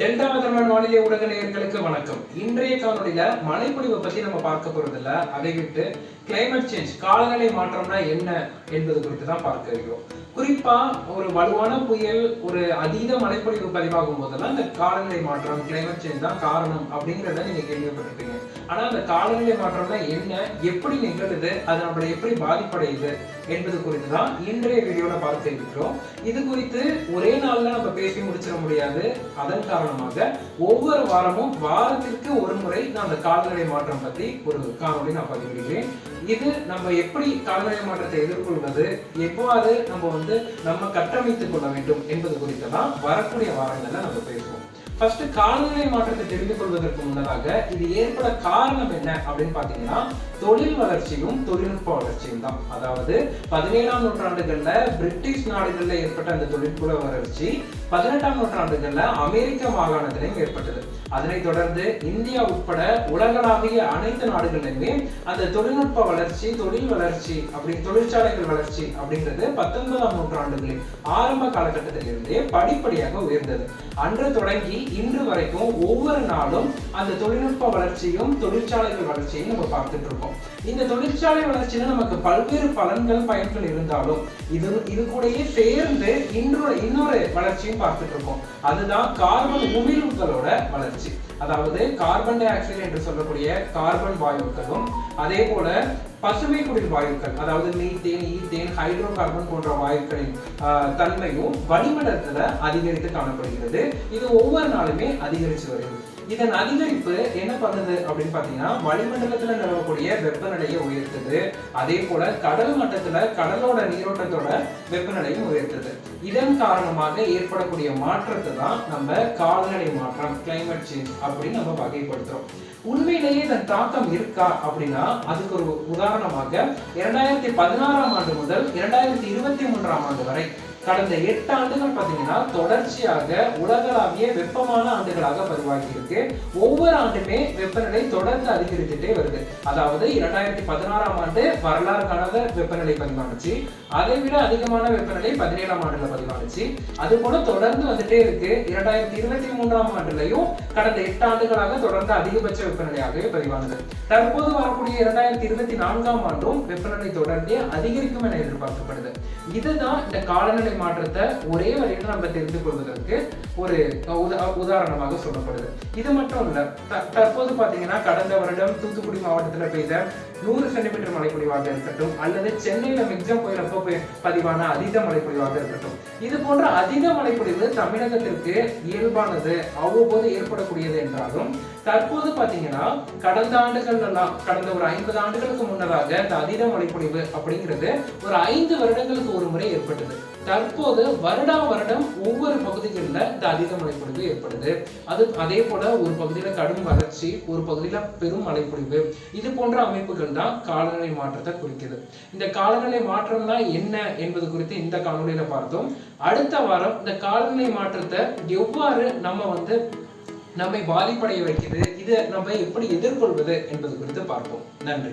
Delta weatherman வானிலை ஊடக நேயர்களுக்கு வணக்கம். இன்றைய காணொலியில மழைப்பொழிவை பத்தி நம்ம பார்க்க போறதில்ல. அதை விட்டு கிளைமேட் சேஞ்ச் காலநிலை மாற்றம்னா என்ன என்பது குறித்து தான் பார்க்க இருக்கிறோம். குறிப்பா ஒரு வலுவான புயல் ஒரு அதீத மழைப்பொழிவு பதிவாகும் போதெல்லாம் இந்த காலநிலை மாற்றம் கிளைமேட் சேஞ்ச் தான் காரணம் அப்படிங்கிறத நீங்க கேள்விப்பட்டிருப்பீங்க. ஆனா அந்த காலநிலை மாற்றம்னா என்ன எப்படி நிகழுது அது நம்மளை எப்படி பாதிப்படையுது என்பது குறித்து தான் இன்றைய வீடியோல பார்த்து இருக்கிறோம் இது குறித்து ஒரே நாள்ல நம்ம பேசி முடிச்சிட முடியாது. அதன் காரணமாக ஒவ்வொரு வாரமும் வாரத்திற்கு ஒரு முறை நான் அந்த காலநிலை மாற்றம் பத்தி ஒரு காணொலி நான் பதிவிடுகிறேன். இது நம்ம எப்படி காலநிலை மாற்றத்தை எதிர்கொள்வது எவ்வாறு நம்ம வந்து நம்ம கட்டமைத்துக் கொள்ள வேண்டும் என்பது குறித்து தான் வரக்கூடிய வாரங்கள்ல நம்ம பேசுவோம். ஃபர்ஸ்ட் காலநிலை மாற்றத்தை தெரிந்து கொள்வதற்கு முன்னதாக இது ஏற்பட காரணம் என்ன அப்படின்னு பாத்தீங்கன்னா தொழில் வளர்ச்சியும் தொழில்நுட்ப வளர்ச்சியும் தான். அதாவது பதினேழாம் நூற்றாண்டுகள்ல பிரிட்டிஷ் நாடுகள்ல ஏற்பட்ட அந்த தொழில்நுட்ப வளர்ச்சி பதினெட்டாம் நூற்றாண்டுகள்ல அமெரிக்க மாகாணத்திலையும் ஏற்பட்டது. அதனைத் தொடர்ந்து இந்தியா உட்பட உலகளாவிய அனைத்து நாடுகளிலுமே அந்த தொழில்நுட்ப வளர்ச்சி தொழில் வளர்ச்சி அப்படி தொழிற்சாலைகள் வளர்ச்சி அப்படின்றது பத்தொன்பதாம் நூற்றாண்டுகளின் ஆரம்ப காலகட்டத்திலிருந்தே படிப்படியாக உயர்ந்தது. அன்று தொடங்கி இன்று வரைக்கும் ஒவ்வொரு நாளும் அந்த தொழில்நுட்ப வளர்ச்சியும் தொழிற்சாலைகள் வளர்ச்சியும் நம்ம பார்த்துட்டு இருக்கோம். இந்த தொழிற்சாலை வளர்ச்சியில நமக்கு பல்வேறு பலன்கள் பயன்கள் இருந்தாலும் இது இது கூடயே சேர்ந்து இன்னொரு இன்னொரு வளர்ச்சியும் பார்த்துட்டு இருக்கோம். அதுதான் கார்பன் உமிழ்வுகளோட வளர்ச்சி. அதாவது கார்பன் டை ஆக்சைடு என்று சொல்லக்கூடிய கார்பன் வாயுக்களும் அதே போல பசுமை குடில் வாயுக்கள் அதாவது மீத்தேன் ஈத்தேன் ஹைட்ரோ கார்பன் போன்ற வாயுக்களின் தன்மையும் வளிமண்டலத்துல அதிகரித்து காணப்படுகிறது. இது ஒவ்வொரு நாளுமே அதிகரிச்சு வருகிறது. இதன் அதிகரிப்பு என்ன பண்ணுது அப்படின்னு பாத்தீங்கன்னா வளிமண்டலத்துல நிலவக்கூடிய வெப்பநிலையை உயர்த்துது. அதே போல கடல் மட்டத்துல கடலோட நீரோட்டத்தோட வெப்பநிலையும் உயர்த்துது. இதன் காரணமாக ஏற்படக்கூடிய மாற்றத்தை தான் நம்ம காலநிலை மாற்றம் கிளைமேட் சேஞ்ச் அப்படின்னு நம்ம வகைப்படுத்துறோம். உண்மையிலேயே இதன் தாக்கம் இருக்கா அப்படின்னா அதுக்கு ஒரு உதாரணமாக இரண்டாயிரத்தி பதினாறாம் ஆண்டு முதல் இரண்டாயிரத்தி இருபத்தி மூன்றாம் ஆண்டு வரை கடந்த எட்டு ஆண்டுகள் பார்த்தீங்கன்னா தொடர்ச்சியாக உலகளாவிய வெப்பமான ஆண்டுகளாக பதிவாகி இருக்கு ஒவ்வொரு ஆண்டுமே வெப்பநிலை தொடர்ந்து அதிகரித்துட்டே வருது. அதாவது இரண்டாயிரத்தி பதினாறாம் ஆண்டு வரலாறு காணாத வெப்பநிலை பதிவானுச்சு. அதை விட அதிகமான வெப்பநிலை பதினேழாம் ஆண்டுல பதிவானுச்சு. அது போல தொடர்ந்து வந்துட்டே இருக்கு. இரண்டாயிரத்தி இருபத்தி மூன்றாம் ஆண்டுலையும் கடந்த எட்டு ஆண்டுகளாக தொடர்ந்து அதிகபட்ச வெப்பநிலையாகவே பதிவானது. தற்போது வரக்கூடிய இரண்டாயிரத்தி இருபத்தி நான்காம் ஆண்டும் வெப்பநிலை தொடர்ந்து அதிகரிக்கும் என எதிர்பார்க்கப்படுது. இதுதான் இந்த காலநிலை மாற்றத்தை ஒரே வழியில் நம்ம தெரிந்து கொள்வதற்கு ஒரு உதாரணமாக சொல்லப்படுது. இது மட்டும் இல்லை தற்போது பார்த்தீங்கன்னா கடந்த வருடம் தூத்துக்குடி மாவட்டத்தில் பெய்த நூறு சென்டிமீட்டர் மழைப்பொழிவாக இருக்கட்டும் அல்லது சென்னையில மிக்சம் புயல் பதிவான அதீத மழைப்பொழிவாக இருக்கட்டும் இது போன்ற அதீத மழைப்பொழிவு தமிழகத்திற்கு இயல்பானது அவ்வப்போது ஏற்படக்கூடியது என்றாலும் தற்போது பாத்தீங்கன்னா கடந்த ஆண்டுகள்லாம் கடந்த ஒரு ஐம்பது ஆண்டுகளுக்கு முன்னதாக இந்த அதீத மழைப்பொழிவு அப்படிங்கிறது ஒரு ஐந்து வருடங்களுக்கு ஒரு முறை ஏற்பட்டது. தற்போது வருடா வருடம் ஒவ்வொரு பகுதிகளில் இந்த அதிக மழைப்பொழிவு ஏற்படுது. அது அதே போல ஒரு பகுதியில கடும் வறட்சி ஒரு பகுதியில பெரும் மழைப்பொழிவு. இது போன்ற அமைப்புகள் தான் காலநிலை மாற்றத்தை குறிக்குது. இந்த காலநிலை மாற்றம்னா என்ன என்பது குறித்து இந்த காணொலியில பார்த்தோம். அடுத்த வாரம் இந்த காலநிலை மாற்றத்தை எவ்வாறு நம்ம வந்து நம்மை பாதிப்படைய வைக்கிறது இதை நம்ம எப்படி எதிர்கொள்வது என்பது குறித்து பார்ப்போம். நன்றி.